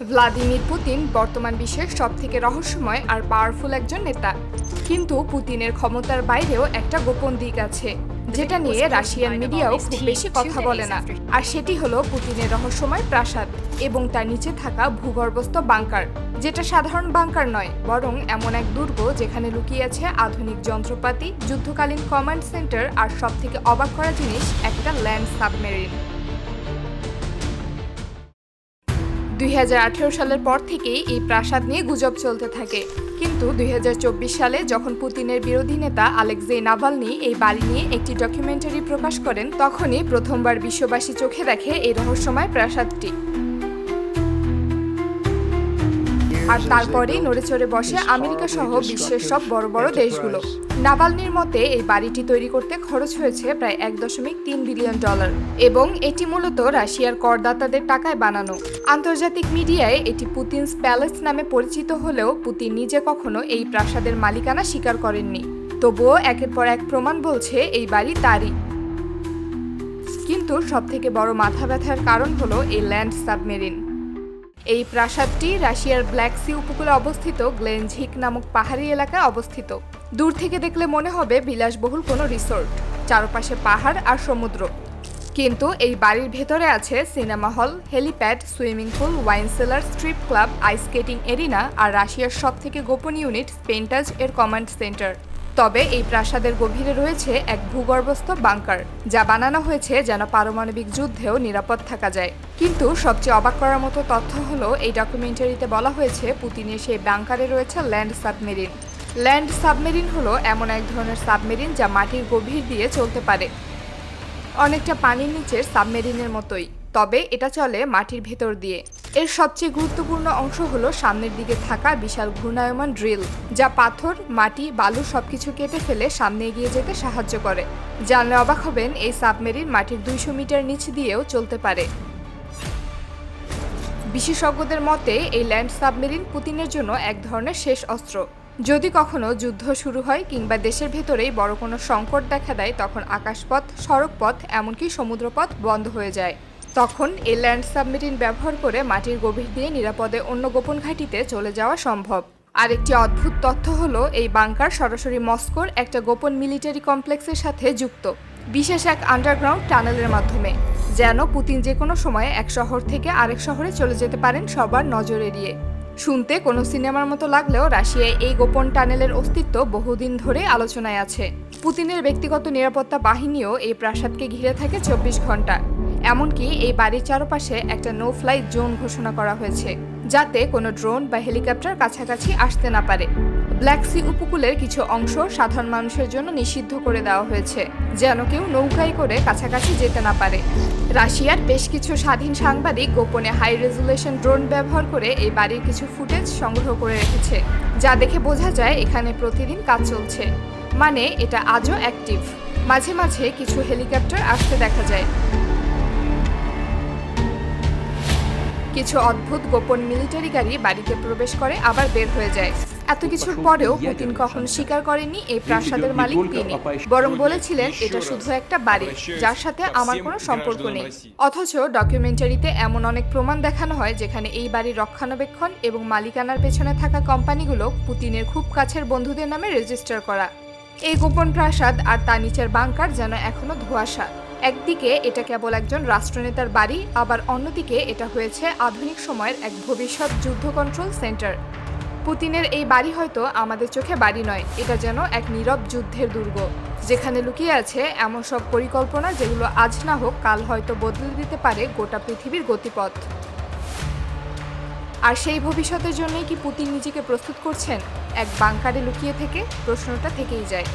Vladimir Putin বর্তমান বিশ্বের সবথেকে রহস্যময় আর পাওয়ারফুল একজন নেতা। কিন্তু পুতিনের ক্ষমতার বাইরেও একটা গোপন দিক আছে, যেটা নিয়ে রাশিয়ান মিডিয়াও খুব বেশি কথা বলে না। আর সেটি হলো পুতিনের রহস্যময় প্রাসাদ এবং তার নিচে থাকা ভূগর্ভস্থ বাংকার, যেটা সাধারণ বাংকার নয়, বরং এমন এক দুর্গ যেখানে লুকিয়ে আছে আধুনিক যন্ত্রপাতি, যুদ্ধকালীন কমান্ড সেন্টার আর সবথেকে অবাক করা জিনিস একটা ল্যান্ড সাবমেরিন। দুই হাজার আঠেরো সালের পর থেকেই এই প্রাসাদ নিয়ে গুজব চলতে থাকে। কিন্তু দুই হাজার চব্বিশ সালে যখন পুতিনের বিরোধী নেতা আলেকজে নাভালনি এই বাড়ি নিয়ে একটি ডকুমেন্টারি প্রকাশ করেন, তখনই প্রথমবার বিশ্ববাসী চোখে দেখে এই রহস্যময় প্রাসাদটি। আর তারপরেই নড়েচড়ে বসে আমেরিকা সহ বিশ্বের সব বড় বড় দেশগুলো। নাভালনির মতে, এই বাড়িটি তৈরি করতে খরচ হয়েছে প্রায় এক দশমিক তিন বিলিয়ন ডলার এবং এটি মূলত রাশিয়ার করদাতাদের টাকায় বানানো। আন্তর্জাতিক মিডিয়ায় এটি পুতিনস প্যালেস নামে পরিচিত হলেও পুতিন নিজে কখনো এই প্রাসাদের মালিকানা স্বীকার করেননি। তবুও একের পর এক প্রমাণ বলছে, এই বাড়ি তারই। কিন্তু সবথেকে বড় মাথা ব্যথার কারণ হলো এই ল্যান্ড সাবমেরিন। এই প্রাসাদটি রাশিয়ার ব্ল্যাক সি উপকূলে অবস্থিত গ্লেনঝিক নামক পাহাড়ি এলাকায় অবস্থিত। দূর থেকে দেখলে মনে হবে বিলাসবহুল কোনো রিসোর্ট, চারপাশে পাহাড় আর সমুদ্র। কিন্তু এই বাড়ির ভেতরে আছে cinema hall, helipad, swimming pool, wine cellar, strip club, ice skating arena আর রাশিয়ার সবথেকে গোপন ইউনিট স্পেন্টাজ এর কমান্ড সেন্টার। তবে এই প্রাসাদের গভীরে রয়েছে এক ভূগর্ভস্থ বাংকার, যা বানানো হয়েছে যেন পারমাণবিক যুদ্ধেও নিরাপদ থাকা যায়। কিন্তু সবচেয়ে অবাক করার মতো তথ্য হলো, এই ডকুমেন্টারিতে বলা হয়েছে, পুতিনের সেই বাংকারে রয়েছে ল্যান্ড সাবমেরিন। ল্যান্ড সাবমেরিন হলো এমন এক ধরনের সাবমেরিন যা মাটির গভীর দিয়ে চলতে পারে। অনেকটা পানির নিচের সাবমেরিনের মতোই। তবে এটা চলে মাটির ভেতর দিয়ে। এর সবচেয়ে গুরুত্বপূর্ণ অংশ হলো সামনের দিকে থাকা বিশাল ঘূর্ণায়মান ড্রিল, যা পাথর, মাটি, বালু সবকিছু কেটে ফেলে সামনে এগিয়ে যেতে সাহায্য করে, জানলে অবাক হবেন এই সাবমেরিন মাটির দুইশো মিটার নিচ দিয়েও চলতে পারে। বিশেষজ্ঞদের মতে, এই ল্যান্ড সাবমেরিন পুতিনের জন্য এক ধরনের শেষ অস্ত্র। যদি কখনো যুদ্ধ শুরু হয় কিংবা দেশের ভেতরেই বড় কোনো সংকট দেখা দেয়, তখন আকাশপথ, সড়কপথ, এমনকি সমুদ্রপথ বন্ধ হয়ে যায়। তখন এই ল্যান্ড সাবমেরিন ব্যবহার করে মাটির গভীর দিয়ে নিরাপদে অন্য গোপন ঘাঁটিতে চলে যাওয়া সম্ভব। আরেকটি অদ্ভুত তথ্য হলো, এই বাংকার সরাসরি মস্কোর একটা গোপন মিলিটারি কমপ্লেক্সের সাথে যুক্ত, বিশেষ এক আন্ডারগ্রাউন্ড টানেলের মাধ্যমে, যেন পুতিন যে কোনো সময়ে এক শহর থেকে আরেক শহরে চলে যেতে পারেন সবার নজর এড়িয়ে। শুনতে কোনো সিনেমার মতো লাগলেও রাশিয়ায় এই গোপন টানেলের অস্তিত্ব বহুদিন ধরে আলোচনায় আছে। পুতিনের ব্যক্তিগত নিরাপত্তা বাহিনীও এই প্রাসাদকে ঘিরে থাকে চব্বিশ ঘণ্টা এমনকি এই বাড়ির চারপাশে একটা নো ফ্লাই জোন ঘোষণা করা হয়েছে, যাতে কোনো ড্রোন বা হেলিকপ্টার কাছাকাছি আসতে না পারে। ব্ল্যাক সি উপকূলের কিছু অংশ সাধারণ মানুষের জন্য নিষিদ্ধ করে দেওয়া হয়েছে, যেন কেউ নৌকায় করে কাছাকাছি যেতে না পারে। রাশিয়ার বেশ কিছু স্বাধীন সাংবাদিক গোপনে হাই রেজুলেশন ড্রোন ব্যবহার করে এই বাড়ির কিছু ফুটেজ সংগ্রহ করে রেখেছে, যা দেখে বোঝা যায় এখানে প্রতিদিন কাজ চলছে। মানে এটা আজও অ্যাক্টিভ মাঝে মাঝে কিছু হেলিকপ্টার আসতে দেখা যায়। কিছু অদ্ভুত গোপন মিলিটারি গাড়ি বাড়িতে প্রবেশ করে আবার বের হয়ে যায়। এত কিছুর পরেও পুতিন কখনো স্বীকার করেনি এই প্রাসাদের মালিক তিনি। বরং বলেছিলেন এটা শুধু একটা বাড়ি যার সাথে আমার কোনো সম্পর্ক নেই। অথচ ডকুমেন্টারিতে এমন অনেক প্রমাণ দেখানো হয় যেখানে এই বাড়ির রক্ষণাবেক্ষণ এবং মালিকানার পেছনে থাকা কোম্পানিগুলো পুতিনের খুব কাছের বন্ধুদের নামে রেজিস্টার করা। এই গোপন প্রাসাদ আর তার নিচের বাংকার যেন এখনও ধোঁয়াশা। একদিকে এটা কেবল একজন রাষ্ট্রনেতার বাড়ি, আবার অন্যদিকে এটা হয়েছে আধুনিক সময়ের এক ভবিষ্যৎ যুদ্ধ কন্ট্রোল সেন্টার পুতিনের এই বাড়ি হয়তো আমাদের চোখে বাড়ি নয়, এটা যেন এক নীরব যুদ্ধের দুর্গ। যেখানে লুকিয়ে আছে এমন সব পরিকল্পনা যেগুলো আজ না হোক কাল হয়তো বদলে দিতে পারে গোটা পৃথিবীর গতিপথ। আর সেই ভবিষ্যতের জন্যই কি পুতিন নিজেকে প্রস্তুত করছেন? এক বাংকারে লুকিয়ে থেকে প্রশ্নটা থেকেই যায়।